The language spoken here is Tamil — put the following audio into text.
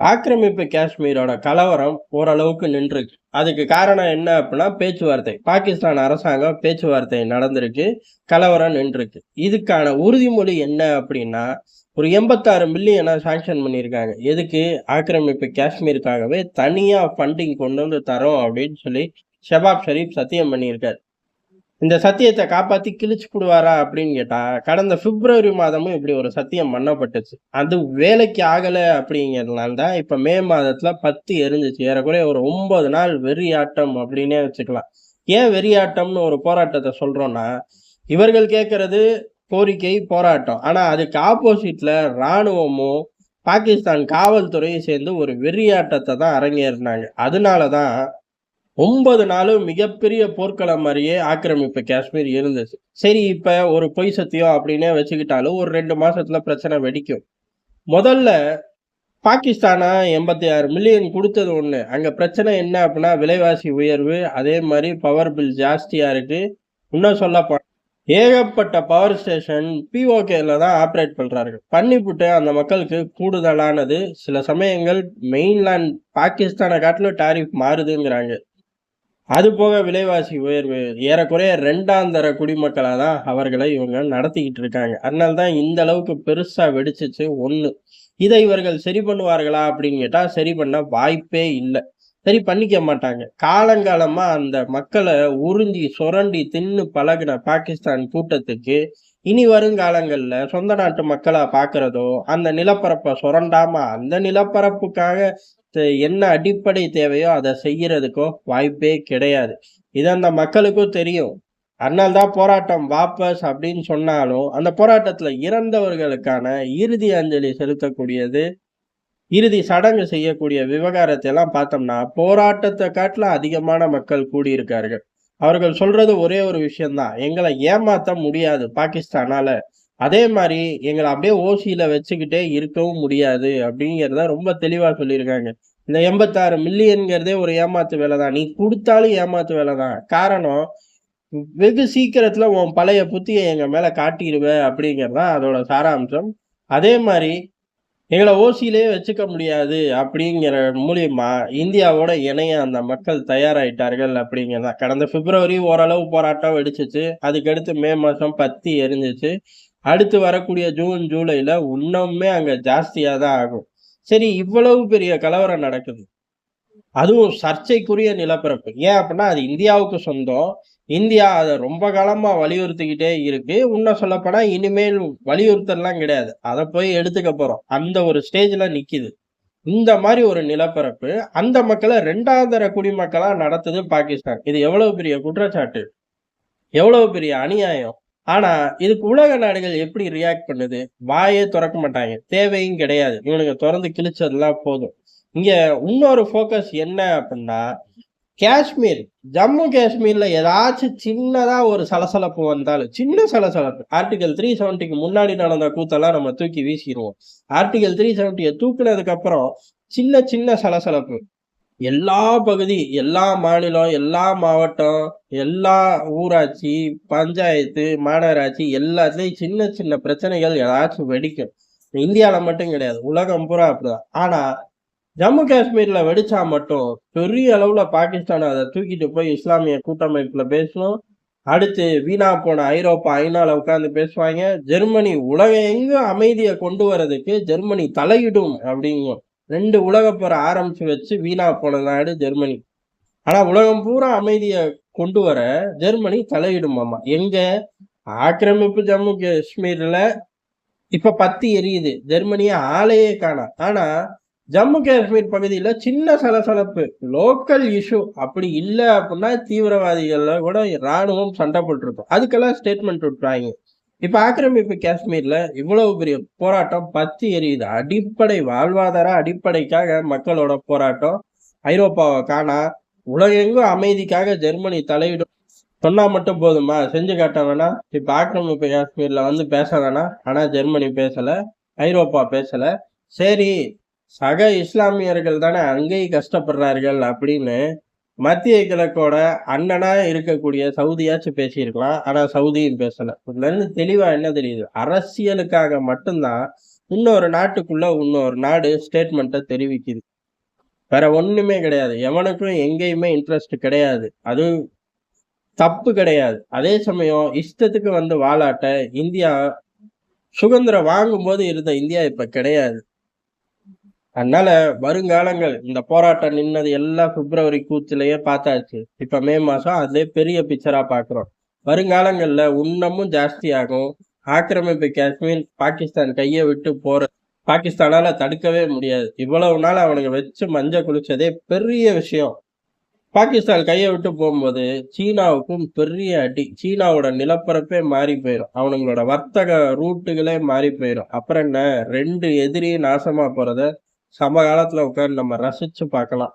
ஆக்கிரமிப்பு காஷ்மீரோட கலவரம் ஓரளவுக்கு நின்றுருக்கு அதுக்கு காரணம் என்ன அப்படின்னா பேச்சுவார்த்தை. பாகிஸ்தான் அரசாங்கம் பேச்சுவார்த்தை நடந்திருக்கு கலவரம் நின்றுருக்கு இதுக்கான உறுதிமொழி என்ன அப்படின்னா ஒரு எண்பத்தாறு மில்லியனை சாங்ஷன் பண்ணியிருக்காங்க. எதுக்கு? ஆக்கிரமிப்பு காஷ்மீருக்காகவே தனியாக ஃபண்டிங் கொண்டு வந்து தரோம் அப்படின்னு சொல்லி ஷபாப் ஷரீப் சத்தியம் பண்ணியிருக்காரு. இந்த சத்தியத்தை காப்பாத்தி கிழிச்சு போடுவாரா அப்படின்னு கேட்டா கடந்த பிப்ரவரி மாதமும் இப்படி ஒரு சத்தியம் பண்ணப்பட்டுச்சு. அது வேலைக்கு ஆகல அப்படிங்கிறதுனால தான் இப்ப மே மாதத்துல பத்து எரிஞ்சிச்சு. ஏறக்குறைய ஒரு ஒன்பது நாள் வெறியாட்டம் அப்படின்னே வச்சுக்கலாம். ஏன் வெறியாட்டம்னு ஒரு போராட்டத்தை சொல்றோம்னா இவர்கள் கேட்கறது கோரிக்கை போராட்டம். ஆனா அதுக்கு ஆப்போசிட்ல ராணுவமும் பாகிஸ்தான் காவல்துறையும் சேர்ந்து ஒரு வெறியாட்டத்தை தான் அரங்கேறினாங்க. அதனாலதான் ஒன்பது நாளும் மிகப்பெரிய போர்க்களம் மாதிரியே ஆக்கிரமிப்பு காஷ்மீர் இருந்துச்சு சரி இப்போ ஒரு பொய் சத்தியம் அப்படின்னே வச்சுக்கிட்டாலும் ஒரு ரெண்டு மாசத்துல பிரச்சனை வெடிக்கும். முதல்ல பாகிஸ்தானா எண்பத்தி ஆறு மில்லியன் கொடுத்தது ஒன்று அங்கே பிரச்சனை என்ன அப்படின்னா விலைவாசி உயர்வு அதே மாதிரி பவர் பில் ஜாஸ்தியாக இருக்கு. இன்னும் சொல்ல ஏகப்பட்ட பவர் ஸ்டேஷன் பிஓகேல தான் ஆப்ரேட் பண்ணுறார்கள் பண்ணிவிட்டு அந்த மக்களுக்கு கூடுதலானது சில சமயங்கள் மெயின்லேண்ட் பாகிஸ்தானை காட்டிலும் டாரிஃப் மாறுதுங்கிறாங்க. அது போக விலைவாசி உயர்வு ஏறக்குறைய ரெண்டாம் தர குடிமக்களாக தான் அவர்களை இவங்க நடத்திக்கிட்டு இருக்காங்க. அதனால தான் இந்த அளவுக்கு பெருசாக வெடிச்சிச்சு ஒன்று இதை இவர்கள் சரி பண்ணுவார்களா அப்படின்னு கேட்டால் சரி பண்ண வாய்ப்பே இல்லை. சரி பண்ணிக்க மாட்டாங்க. காலங்காலமாக அந்த மக்களை உறிஞ்சி சுரண்டி தின்னு பழகின பாகிஸ்தான் கூட்டத்துக்கு இனி வருங்காலங்களில் சொந்த நாட்டு மக்களை பார்க்குறதோ அந்த நிலப்பரப்பை சுரண்டாமல் அந்த நிலப்பரப்புக்காக என்ன அடிப்படை தேவையோ அதை செய்யறதுக்கோ வாய்ப்பே கிடையாது. இது அந்த மக்களுக்கும் தெரியும். அதனால தான் போராட்டம் வாபஸ் அப்படின்னு சொன்னாலும் அந்த போராட்டத்தில் இறந்தவர்களுக்கான இறுதி அஞ்சலி செலுத்தக்கூடியது இறுதி சடங்கு செய்யக்கூடிய விவகாரத்தை எல்லாம் பார்த்தோம்னா போராட்டத்தை காட்டிலும் அதிகமான மக்கள் கூடியிருக்கார்கள். அவர்கள் சொல்றது ஒரே ஒரு விஷயம்தான். எங்களை ஏமாத்த முடியாது பாகிஸ்தானால. அதே மாதிரி எங்களை அப்படியே ஓசியில் வச்சுக்கிட்டே இருக்கவும் முடியாது அப்படிங்கிறத ரொம்ப தெளிவாக சொல்லியிருக்காங்க. இந்த எண்பத்தாறு மில்லியன்கிறதே ஒரு ஏமாத்து வேலை தான் நீ கொடுத்தாலும் ஏமாத்து வேலை தான் காரணம் வெகு சீக்கிரத்தில் உன் பழைய புத்தியை எங்கள் மேலே காட்டிடுவ அப்படிங்கிறது தான் அதோட சாராம்சம். அதே மாதிரி எங்களை ஓசியிலே வச்சுக்க முடியாது அப்படிங்கிற மூலியமா இந்தியாவோட இணைய அந்த மக்கள் தயாராயிட்டார்கள் அப்படிங்கிறதா. கடந்த பிப்ரவரி ஓரளவு போராட்டம் வெடிச்சிச்சு. அதுக்கடுத்து மே மாதம் பத்தி எரிஞ்சிச்சு. அடுத்து வரக்கூடிய ஜூன் ஜூலையில் இன்னுமே அங்கே ஜாஸ்தியாக தான் ஆகும். சரி இவ்வளவு பெரிய கலவரம் நடக்குது. அதுவும் சர்ச்சைக்குரிய நிலப்பரப்பு. ஏன் அப்படின்னா அது இந்தியாவுக்கு சொந்தம். இந்தியா அதை ரொம்ப காலமாக வலியுறுத்திக்கிட்டே இருக்கு. இன்னும் சொல்லப்போனால் இனிமேல் வலியுறுத்தலாம் கிடையாது. அதை போய் எடுத்துக்க போகிறோம் அந்த ஒரு ஸ்டேஜில் நிற்கிது இந்த மாதிரி ஒரு நிலப்பரப்பு அந்த மக்களை ரெண்டாவது தர நடத்துது பாகிஸ்தான். இது எவ்வளவு பெரிய குற்றச்சாட்டு? எவ்வளவு பெரிய அநியாயம்? ஆனா இதுக்கு உலக நாடுகள் எப்படி ரியாக்ட் பண்ணுது? வாயே திறக்க மாட்டாங்க. தேவையும் கிடையாது. இவனுக்கு திறந்து கிழிச்சதெல்லாம் போதும். இங்க இன்னொரு ஃபோக்கஸ் என்ன அப்படின்னா காஷ்மீர். ஜம்மு காஷ்மீர்ல ஏதாச்சும் சின்னதா ஒரு சலசலப்பு வந்தாலும் சின்ன சலசலப்பு. ஆர்டிகல் த்ரீ செவன்ட்டிக்கு முன்னாடி நடந்த கூத்தெல்லாம் நம்ம தூக்கி வீசிடுவோம் ஆர்டிகல் த்ரீ செவன்ட்டியை தூக்குனதுக்கு அப்புறம் சின்ன சின்ன சலசலப்பு. எல்லா பகுதி எல்லா மாநிலம் எல்லா மாவட்டம் எல்லா ஊராட்சி பஞ்சாயத்து மாநகராட்சி எல்லாத்துலேயும் சின்ன சின்ன பிரச்சனைகள் ஏதாச்சும் வெடிக்கும். இந்தியாவில் மட்டும் கிடையாது. உலகம் பூரா அப்படிதான். ஆனால் ஜம்மு காஷ்மீரில் வெடிச்சா மட்டும் பெரிய அளவில் பாகிஸ்தான் அதை தூக்கிட்டு போய் இஸ்லாமிய கூட்டமைப்பில் பேசணும். அடுத்து வீணா போன ஐரோப்பா ஐநால உட்காந்து பேசுவாங்க. ஜெர்மனி உலக எங்கும் அமைதியை கொண்டு வர்றதுக்கு ஜெர்மனி தலையிடும் அப்படிங்கும். ரெண்டு உலகப்போரை ஆரம்பிச்சு வச்சு வீணா போன நாடு ஜெர்மனி. ஆனா உலகம் பூரா அமைதியை கொண்டு வர ஜெர்மனி தலையிடுமாமா எங்க? ஆக்கிரமிப்பு ஜம்மு காஷ்மீர்ல இப்ப பத்தி எரியுது. ஜெர்மனிய ஆளையே காணோம் ஆனா ஜம்மு காஷ்மீர் பகுதியில சின்ன சலசலப்பு லோக்கல் இஷ்யூ அப்படி இல்லை அப்படின்னா தீவிரவாதிகள்ல கூட ராணுவம் சண்டை போட்டிருக்கும். அதுக்கெல்லாம் ஸ்டேட்மெண்ட் விட்டுறாங்க. இப்ப ஆக்கிரமிப்பு காஷ்மீர்ல இவ்வளவு பெரிய போராட்டம் பத்தி எரியுது. அடிப்படை வாழ்வாதார அடிப்படைக்காக மக்களோட போராட்டம். ஐரோப்பாவை காணா உலகெங்கும் அமைதிக்காக ஜெர்மனி தலையிடும். சொன்னா மட்டும் போதுமா? செஞ்சு காட்ட வேணாம் இப்ப ஆக்கிரமிப்பு காஷ்மீர்ல வந்து பேச வேணாம் ஆனா ஜெர்மனி பேசல ஐரோப்பா பேசல. சரி சக இஸ்லாமியர்கள் தானே அங்கேயும் கஷ்டப்படுறார்கள் அப்படின்னு மத்திய கிழக்கோட அண்ணனா இருக்கக்கூடிய சவுதியாச்சும் பேசியிருக்கலாம். ஆனா சவுதியும் பேசல. இதுல இருந்து தெளிவா என்ன தெரியுது? அரசியலுக்காக மட்டும்தான் இன்னொரு நாட்டுக்குள்ள இன்னொரு நாடு ஸ்டேட்மெண்ட்டை தெரிவிக்குது. வேற ஒண்ணுமே கிடையாது. எவனுக்கும் எங்கேயுமே இன்ட்ரெஸ்ட் கிடையாது. அது தப்பு கிடையாது. அதே சமயம் இஷ்டத்துக்கு வந்து வாலாட்ட இந்தியா சுதந்திரம் வாங்கும்போது இருந்த இந்தியா இப்ப கிடையாது. அதனால வருங்காலங்கள் இந்த போராட்டம் நின்னது எல்லாம் பிப்ரவரி கூத்துலயே பார்த்தாச்சு. இப்ப மே மாசம் அதே பெரிய பிக்சரா பாக்குறோம் வருங்காலங்கள்ல உண்ணமும் ஜாஸ்தி ஆகும் ஆக்கிரமிப்பு காஷ்மீர் பாகிஸ்தான் கையை விட்டு போற பாகிஸ்தானால தடுக்கவே முடியாது. இவ்வளவு நாள் அவனுங்க வச்சு மஞ்சள் குளிச்சதே பெரிய விஷயம். பாகிஸ்தான் கையை விட்டு போகும்போது சீனாவுக்கும் பெரிய அடி. சீனாவோட நிலப்பரப்பே மாறி போயிடும் அவனுங்களோட வர்த்தக ரூட்டுகளே மாறி போயிடும் அப்புறம் என்ன? ரெண்டு எதிரி நாசமா போறத சம காலத்தில் உட்காந்து நம்ம ரசிச்சு பார்க்கலாம்.